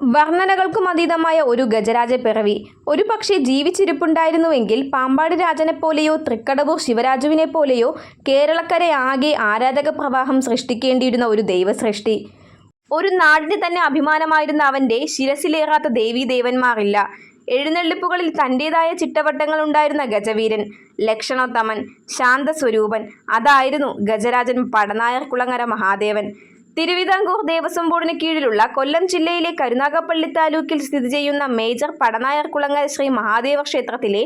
വർണനകൾക്കും അതീതമായ ഒരു ഗജരാജ പിറവി. ഒരു പക്ഷേ ജീവിച്ചിരിപ്പുണ്ടായിരുന്നുവെങ്കിൽ പാമ്പാട് രാജനെപ്പോലെയോ തൃക്കടവൂർ ശിവരാജുവിനെ പോലെയോ കേരളക്കരെ ആകെ ആരാധക പ്രവാഹം സൃഷ്ടിക്കേണ്ടിയിരുന്ന ഒരു ദൈവസൃഷ്ടി. ഒരു നാടിന് തന്നെ അഭിമാനമായിരുന്ന അവന്റെ ശിരസിലേറാത്ത ദേവീദേവന്മാരില്ല. എഴുന്നള്ളിപ്പുകളിൽ തന്റേതായ ചിട്ടവട്ടങ്ങൾ ഉണ്ടായിരുന്ന ഗജവീരൻ ലക്ഷണോത്തമൻ ശാന്തസ്വരൂപൻ അതായിരുന്നു ഗജരാജൻ പടനായർ കുളങ്ങര മഹാദേവൻ. തിരുവിതാംകൂർ ദേവസ്വം ബോർഡിന് കീഴിലുള്ള കൊല്ലം ജില്ലയിലെ കരുനാഗപ്പള്ളി താലൂക്കിൽ സ്ഥിതി ചെയ്യുന്ന മേജർ പടനായർ കുളങ്ങര ശ്രീ മഹാദേവ ക്ഷേത്രത്തിലെ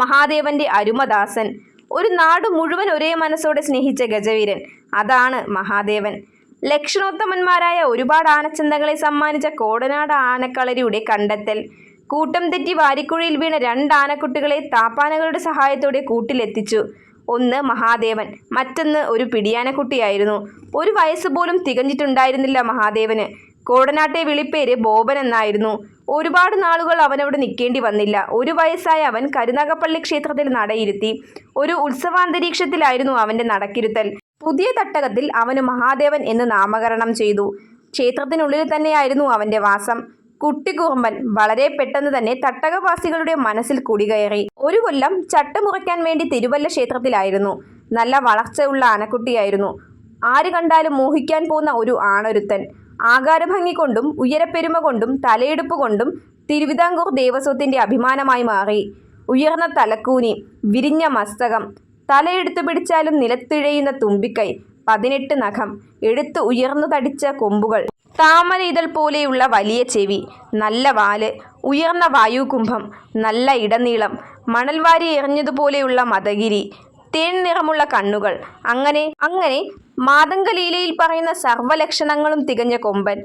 മഹാദേവന്റെ അരുമദാസൻ. ഒരു നാട് മുഴുവൻ ഒരേ മനസ്സോടെ സ്നേഹിച്ച ഗജവീരൻ. അതാണ് മഹാദേവൻ. ലക്ഷണോത്തമന്മാരായ ഒരുപാട് ആനച്ചന്തങ്ങളെ സമ്മാനിച്ച കോടനാട് ആനക്കളരിയുടെ കണ്ടെത്തൽ. കൂട്ടം തെറ്റി വാരിക്കുഴിയിൽ വീണ രണ്ട് ആനക്കുട്ടികളെ താപ്പാനകളുടെ സഹായത്തോടെ കൂട്ടിലെത്തിച്ചു. ഒന്ന് മഹാദേവൻ. മറ്റൊന്ന് ഒരു പിടിയാനക്കുട്ടിയായിരുന്നു. ഒരു വയസ്സ് പോലും തികഞ്ഞിട്ടുണ്ടായിരുന്നില്ല മഹാദേവന്. കോടനാട്ടെ വിളിപ്പേര് ബോബൻ എന്നായിരുന്നു. ഒരുപാട് നാളുകൾ അവനവിടെ നിൽക്കേണ്ടി വന്നില്ല. ഒരു വയസ്സായ അവൻ കരുനാഗപ്പള്ളി ക്ഷേത്രത്തിൽ നടയിരുത്തി. ഒരു ഉത്സവാന്തരീക്ഷത്തിലായിരുന്നു അവന്റെ നടക്കിരുത്തൽ. പുതിയ തട്ടകത്തിൽ അവന് മഹാദേവൻ എന്ന് നാമകരണം ചെയ്തു. ക്ഷേത്രത്തിനുള്ളിൽ തന്നെയായിരുന്നു അവന്റെ വാസം. കുട്ടിക്കുറുമ്പൻ വളരെ പെട്ടെന്ന് തന്നെ തട്ടകവാസികളുടെ മനസ്സിൽ കുടികയറി. ഒരു കൊല്ലം ചട്ടമുറയ്ക്കാൻ വേണ്ടി തിരുവല്ല ക്ഷേത്രത്തിലായിരുന്നു. നല്ല വളർച്ചയുള്ള ആനക്കുട്ടിയായിരുന്നു. ആര് കണ്ടാലും മോഹിക്കാൻ പോകുന്ന ഒരു ആണൊരുത്തൻ. ആകാരഭംഗി കൊണ്ടും ഉയരപ്പെരുമ കൊണ്ടും തലയെടുപ്പ് കൊണ്ടും തിരുവിതാംകൂർ ദേവസ്വത്തിന്റെ അഭിമാനമായി മാറി. ഉയർന്ന തലക്കൂനി വിരിഞ്ഞ മസ്തകം തലയെടുത്തു പിടിച്ചാലും നിലത്തിഴയുന്ന തുമ്പിക്കൈ പതിനെട്ട് നഖം എടുത്ത് ഉയർന്നു തടിച്ച കൊമ്പുകൾ. താമര ഇതൾ പോലെയുള്ള വലിയ ചെവി നല്ല വാൽ ഉയർന്ന വായുകുംഭം നല്ല ഇടനീളം മണൽവാരി എറിഞ്ഞതുപോലെയുള്ള മതഗിരി തേൻ നിറമുള്ള കണ്ണുകൾ അങ്ങനെ അങ്ങനെ മാതംഗലീലയിൽ പറയുന്ന സർവലക്ഷണങ്ങളും തികഞ്ഞ കൊമ്പൻ.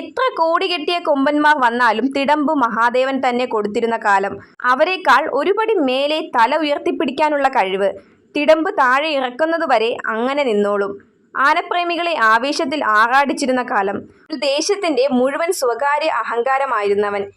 എത്ര കോടി കെട്ടിയ കൊമ്പന്മാർ വന്നാലും തിടമ്പ് മഹാദേവൻ തന്നെ കൊടുത്തിരുന്ന കാലം. അവരെക്കാൾ ഒരുപടി മേലെ തല ഉയർത്തിപ്പിടിക്കാനുള്ള കഴിവ്. തിടമ്പ് താഴെ ഇറക്കുന്നതുവരെ അങ്ങനെ നിന്നോളും. ആനപ്രേമികളെ ആവേശത്തിൽ ആറാടിച്ചിരുന്ന കാലം ഒരു ദേശത്തിന്റെ മുഴുവൻ സ്വകാര്യ അഹങ്കാരമായിരുന്നവൻ.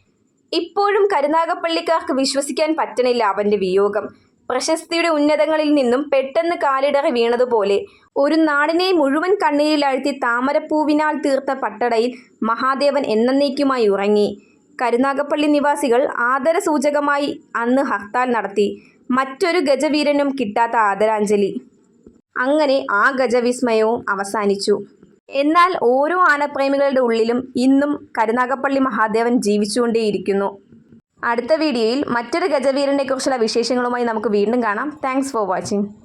ഇപ്പോഴും കരുനാഗപ്പള്ളിക്കാർക്ക് വിശ്വസിക്കാൻ പറ്റണില്ല അവന്റെ വിയോഗം. പ്രശസ്തിയുടെ ഉന്നതങ്ങളിൽ നിന്നും പെട്ടെന്ന് കാലിടറി വീണതുപോലെ ഒരു നാടിനെ മുഴുവൻ കണ്ണീരിലാഴ്ത്തി താമരപ്പൂവിനാൽ തീർത്ത പട്ടടയിൽ മഹാദേവൻ എന്നേക്കുമായി ഉറങ്ങി. കരുനാഗപ്പള്ളി നിവാസികൾ ആദരസൂചകമായി അന്ന് ഹർത്താൽ നടത്തി. മറ്റൊരു ഗജവീരനും കിട്ടാത്ത ആദരാഞ്ജലി. അങ്ങനെ ആ ഗജവിസ്മയവും അവസാനിച്ചു. എന്നാൽ ഓരോ ആനപ്രേമികളുടെ ഉള്ളിലും ഇന്നും കരുനാഗപ്പള്ളി മഹാദേവൻ ജീവിച്ചുകൊണ്ടേയിരിക്കുന്നു. അടുത്ത വീഡിയോയിൽ മറ്റൊരു ഗജവീരനെ കുറിച്ചുള്ള വിശേഷങ്ങളുമായി നമുക്ക് വീണ്ടും കാണാം. Thanks for watching